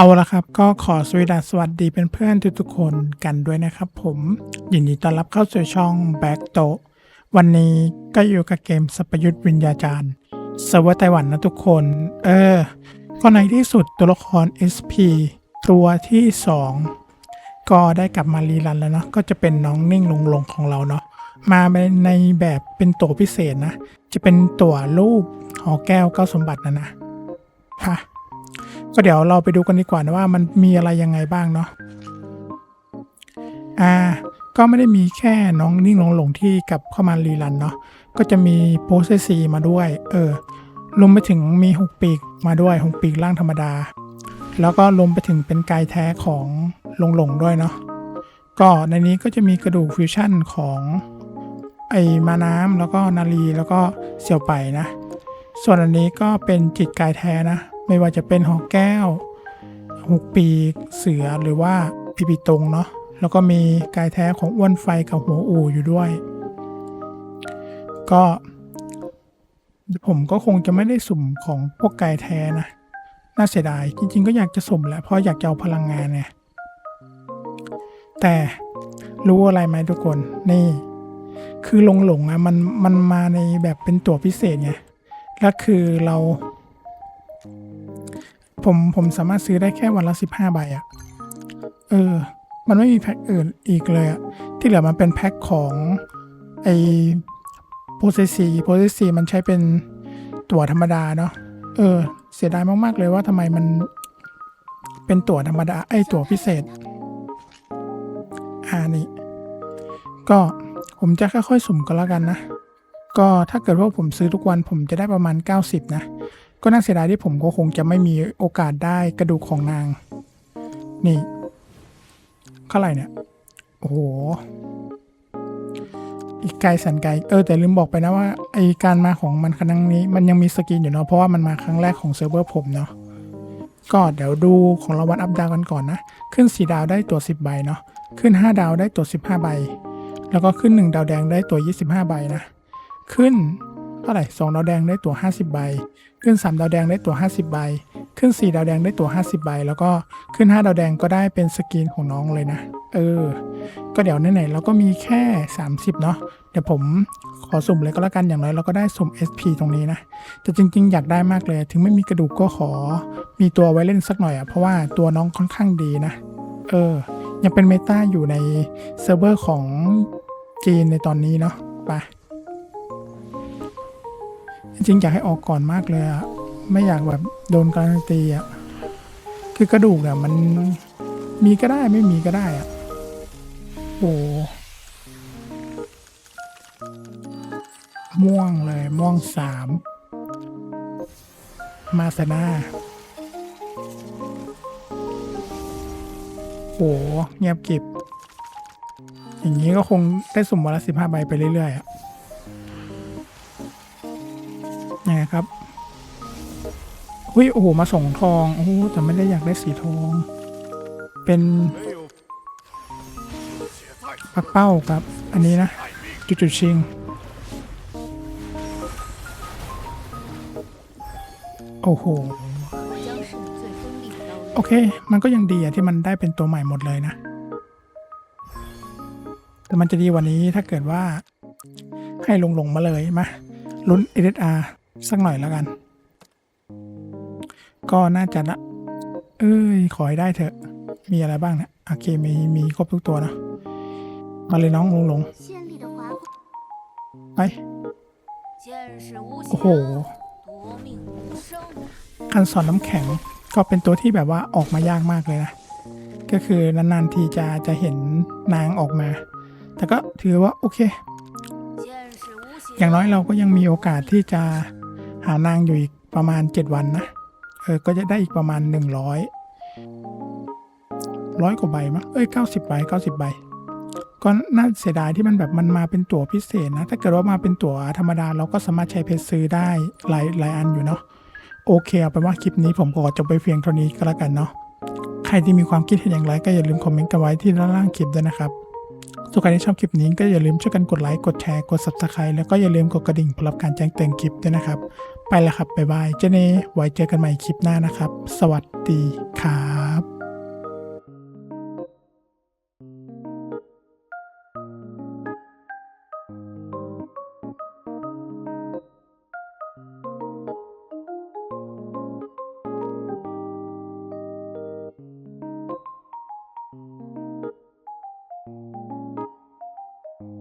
เอาละครับ ก็ขอสวีดัสสวัสดีเป็นเพื่อนทุกๆคนกันด้วยนะครับผมยินดีต้อนรับเข้าสู่ช่องแบ็กโตวันนี้ก็อยู่กับเกมสัพยุทธวิญญาจารย์เซิร์ฟเวอร์ไต้หวันนะทุกคน เออ ก็ในที่สุดตัวละคร SP ตัวที่ 2 ก็ได้กลับมารีรันแล้วเนาะก็จะเป็นน้องนิ่งลงลงของเราเนาะมาในแบบเป็นตัวพิเศษนะ จะเป็นตัวรูปหอแก้วเก้าสมบัตินะนะค่ะ ก็เดี๋ยวเราไปดูกันดีกว่านะว่ามันมีอะไรยังไงบ้างเนาะอ่าก็ไม่ได้มีแค่น้องนิ่งหลงหลงที่กลับเข้ามารีรันเนาะก็จะมีโปสเซซีมาด้วย เออรวมไปถึงมีหกปีกมาด้วยหกปีกร่างธรรมดา แล้วก็รวมไปถึงเป็นกายแท้ของหลงหลงด้วยเนาะก็ในนี้ก็จะมีกระดูกฟิวชั่นของไอมาน้ำแล้วก็นาลีแล้วก็เสี่ยวไปนะ ส่วนอันนี้ก็เป็นจิตกายแท้นะ ไม่ว่าจะเป็นหอกแก้วหกปีกเสือหรือว่าพิพิตรงเนาะแล้วก็มีกายแท้ของอ้วนไฟกับหัวอูอยู่ด้วย ก็ ผมก็คงจะไม่ได้สุ่มของพวกกายแท้นะ น่าเสียดาย จริง ๆ ก็อยากจะสุ่มแหละเพราะอยากจะเอาพลังงานไงแต่รู้อะไรไหมทุกคนนี่ คือหลงหลงๆอะมันมันมาในแบบเป็นตัวพิเศษไงแล้วคือเรา ผมผมสามารถซื้อได้แค่วันละสิบห้าใบอะเออ มันไม่มีแพ็คอื่นอีกเลยอะที่เหลือมันเป็นแพ็คของไอโพเซซีโพเซซีมันใช้เป็นตั๋วธรรมดาเนาะเออ เสียดายมาก ๆ เลยว่าทำไมมันเป็นตั๋วธรรมดา ไอตั๋วพิเศษอ่านี่ก็ผมจะค่อย ๆ สุ่มก็แล้วกันนะ ก็ถ้าเกิดว่าผมซื้อทุกวันผมจะได้ประมาณ 90 นะ ก็น่าเสียดายที่ผมก็คงจะไม่มีโอกาสได้กระดูกของนาง นี่เท่าไหร่เนี่ย โอ้โห อีกไกลสันไกล เออ แต่ลืมบอกไปนะว่าไอการมาของมันครั้งนี้ มันยังมีสกินอยู่เนาะ เพราะว่ามันมาครั้งแรกของเซิร์ฟเวอร์ผมเนาะ ก็เดี๋ยวดูของรางวัลอัพดาวกันก่อนนะ ขึ้น 4 ดาวได้ตัว 10 ใบเนาะ ขึ้น 5 ดาวได้ตัว 15 ใบ แล้วก็ขึ้น 1 ดาวแดงได้ตัว 25 ใบนะ ขึ้น ท่าไหร่2ดาวแดงได้ตัว50 ใบ ขึ้น 3 ดาวแดงได้ตัว50 ใบ ขึ้น 4 ดาวแดงได้ตัว50 ใบ แล้วก็ขึ้น 5 ดาวแดงก็ได้เป็นสกรีนของน้องเลยนะ เออ ก็เดี๋ยวไหนๆเราก็มีแค่ 30 เนาะ เดี๋ยวผมขอสุ่มเลยก็แล้วกัน อย่างน้อยเราก็ได้สุ่ม SP ตรงนี้นะ แต่จริง ๆ อยากได้มากเลย ถึงไม่มีกระดูกก็ขอ มีตัวไว้เล่นสักหน่อยอะเพราะว่าตัวน้องค่อนข้างดีนะ เออ ยังเป็นเมตาอยู่ในเซิร์ฟเวอร์ของจีนในตอนนี้เนาะ ไป จริงอยากให้ออกก่อนมากเลยอะไม่อยากแบบโดนการันตีอะคือกระดูกเนี่ยมันมีก็ได้ไม่มีก็ได้อะโอ้ม่วงเลย ม่วงสาม มาสนาโอ้เงียบกริบ อย่างนี้ก็คงได้สุ่มวันละสิบห้าใบไปเรื่อยๆอะ นะครับอุ้ยโอ้โหมาส่งทองโอ้โหแต่ไม่ได้อยากได้สีทอง เป็นปักเป้าครับ อันนี้นะ จุดจุดชิงโอ้โหโอเค มันก็ยังดีอะที่มันได้เป็นตัวใหม่หมดเลยนะ แต่มันจะดีวันนี้ถ้าเกิดว่าให้ลงลงมาเลยมาลุ้น SSR สักหน่อยแล้วกัน ก็น่าจะนะเอ้ย ขอให้ได้เถอะ มีอะไรบ้างนะโอเคมีมีครบทุกตัวนะมาเลยน้องลงลงไปโอ้โหคันสอนน้ำแข็งก็เป็นตัวที่แบบว่าออกมายากมากเลยนะ ก็คือนานๆทีจะจะเห็นนางออกมา แต่ก็ถือว่าโอเค อย่างน้อยเราก็ยังมีโอกาสที่จะ หานางอยู่อีกประมาณ 7 วันนะ เออ ก็จะได้อีกประมาณ 100ร้อยกว่าใบมั้งเอ้ย90ใบ90ใบก็น่าเสียดายที่มันแบบมันมาเป็นตั๋วพิเศษนะ ถ้าเกิดว่ามาเป็นตั๋วธรรมดาเราก็สามารถใช้เพชรซื้อได้หลายหลายอันอยู่เนาะโอเคเอาเป็นว่าคลิปนี้ผมขอจบไปเพียงเท่านี้ก็แล้วกันเนาะใครที่มีความคิดเห็นอย่างไรก็อย่าลืมคอมเมนต์กันไว้ที่ด้านล่างคลิปด้วยนะครับส่วนใครที่ชอบคลิปนี้ก็อย่าลืมช่วยกันกดไลค์กดแชร์กด subscribe แล้วก็อย่าลืมกดกระดิ่งเพื่อรับการแจ้งเตือนคลิปด้วยนะครับ ไปแล้วครับบ๊ายบายเจเน่ไว้เจอกันใหม่คลิปหน้านะครับ สวัสดีครับ